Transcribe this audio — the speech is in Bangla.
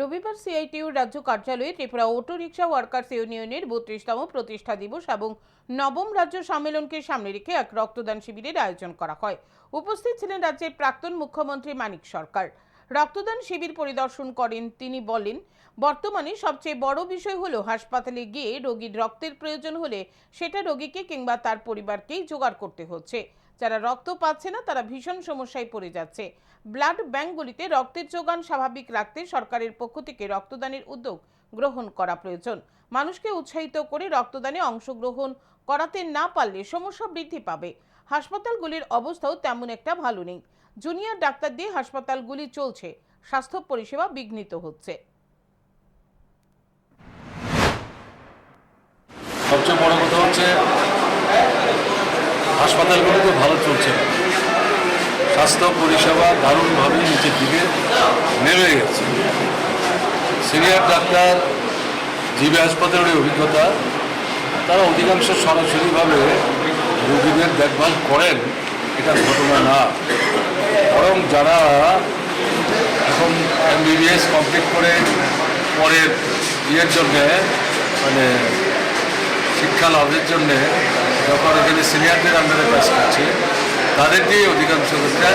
রবিবার সিআইটিউ রাজ্য কার্যালয়ে ত্রিপুরা অটো রিক্সা ওয়ার্কার্স ইউনিয়নের বত্রিশতম প্রতিষ্ঠা দিবস এবং নবম রাজ্য সম্মেলনকে সামনে রেখে এক রক্তদান শিবিরের আয়োজন করা হয়। উপস্থিত ছিলেন রাজ্যের প্রাক্তন মুখ্যমন্ত্রী মানিক সরকার। রক্তদান শিবির পরিদর্শন করেন তিনি বলেন, বর্তমানে সবচেয়ে বড় বিষয় হলো হাসপাতালে গিয়ে রোগীর রক্তের প্রয়োজন হলে সেটা রোগীকে কিংবা তার পরিবারকেই জোগাড় করতে হচ্ছে। যারা রক্ত পাচ্ছে না, তারা ভীষণ সমস্যায় পড়ে যাচ্ছে। ব্লাড ব্যাঙ্কগুলিতে রক্তের যোগান স্বাভাবিক রাখতে সরকারের পক্ষ থেকে রক্তদানের উদ্যোগ গ্রহণ করা প্রয়োজন। মানুষকে উৎসাহিত করে রক্তদানে অংশগ্রহণ করাতে না পারলে সমস্যা বৃদ্ধি পাবে। হাসপাতালগুলির অবস্থাও তেমন একটা ভালো নেই। জুনিয়র ডাক্তার দিয়ে হাসপাতালগুলি চলছে। স্বাস্থ্য পরিষেবা বিঘ্নিত হচ্ছে। সবচেয়ে বড় কথা হচ্ছে হাসপাতালগুলোতে ভালো চলছে স্বাস্থ্য পরিষেবা দারুণভাবে নিচের দিকে নেমে গেছে। সিনিয়র ডাক্তার, জিবি হাসপাতালের অভিজ্ঞতা, তারা অধিকাংশ সরাসরিভাবে রোগীদের দেখভাল করেন, এটা না বরং যারা এখন এমবিবিএস কমপ্লিট করে পরের ইয়ের জন্যে মানে শিক্ষা লাভের জন্যে যখন এখানে সিনিয়রদের আন্ডারে কাজ করছে, তাদেরকেই অধিকাংশ হচ্ছে